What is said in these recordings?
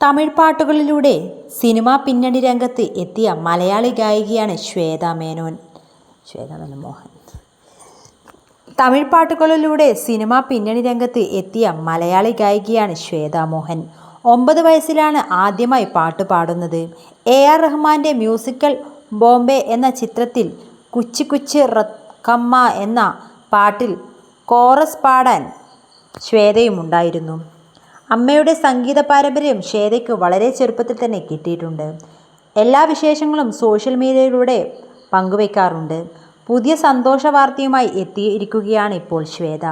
തമിഴ് പാട്ടുകളിലൂടെ സിനിമാ പിന്നണി രംഗത്ത് എത്തിയ മലയാളി ഗായികയാണ് ശ്വേത മേനോൻ. ശ്വേത മേനോൻ മോഹൻ. തമിഴ് പാട്ടുകളിലൂടെ സിനിമാ പിന്നണി രംഗത്ത് എത്തിയ മലയാളി ഗായികയാണ് ശ്വേത മോഹൻ. ഒമ്പത് വയസ്സിലാണ് ആദ്യമായി പാട്ട് പാടുന്നത്. എ ആർ റഹ്മാന്റെ മ്യൂസിക്കൽ ബോംബെ എന്ന ചിത്രത്തിൽ കുച്ചി കുച്ചി റക്കമ്മ എന്ന പാട്ടിൽ കോറസ് പാടാൻ ശ്വേതയുമുണ്ടായിരുന്നു. അമ്മയുടെ സംഗീത പാരമ്പര്യം ഷേതയ്ക്ക് വളരെ ചെറുപ്പത്തിൽ തന്നെ കിട്ടിയിട്ടുണ്ട്. എല്ലാ വിശേഷങ്ങളും സോഷ്യൽ മീഡിയയിലൂടെ പങ്കുവയ്ക്കാറുണ്ട്. പുതിയ സന്തോഷ വാർത്തയുമായി എത്തിയിരിക്കുകയാണ് ഇപ്പോൾ ശ്വേത.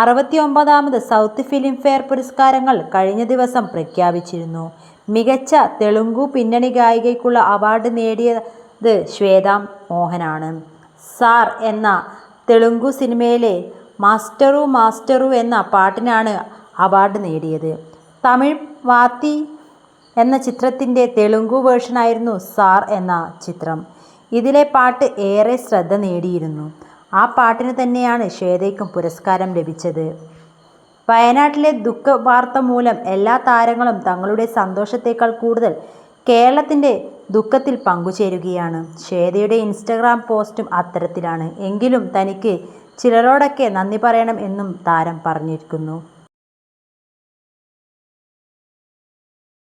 അറുപത്തി ഒമ്പതാമത് സൗത്ത് ഫിലിം ഫെയർ പുരസ്കാരങ്ങൾ കഴിഞ്ഞ ദിവസം പ്രഖ്യാപിച്ചിരുന്നു. മികച്ച തെലുങ്കു പിന്നണി ഗായികയ്ക്കുള്ള അവാർഡ് നേടിയത് ശ്വേത മോഹനാണ്. സാർ എന്ന തെലുങ്കു സിനിമയിലെ മാസ്റ്ററു മാസ്റ്ററു എന്ന പാട്ടിനാണ് അവാർഡ് നേടിയത്. തമിഴ് വാത്തി എന്ന ചിത്രത്തിന്റെ തെലുങ്കു വേർഷനായിരുന്നു സാർ എന്ന ചിത്രം. ഇതിലെ പാട്ട് ഏറെ ശ്രദ്ധ നേടിയിരുന്നു. ആ പാട്ടിന് തന്നെയാണ് ശ്വേതയ്ക്കും പുരസ്കാരം ലഭിച്ചത്. വയനാട്ടിലെ ദുഃഖ വാർത്ത മൂലം എല്ലാ താരങ്ങളും തങ്ങളുടെ സന്തോഷത്തേക്കാൾ കൂടുതൽ കേരളത്തിന്റെ ദുഃഖത്തിൽ പങ്കുചേരുകയാണ്. ശ്വേതയുടെ ഇൻസ്റ്റഗ്രാം പോസ്റ്റും അത്തരത്തിലാണ്. എങ്കിലും തനിക്ക് ചിലരോടൊക്കെ നന്ദി പറയണം എന്നും താരം പറഞ്ഞിരിക്കുന്നു.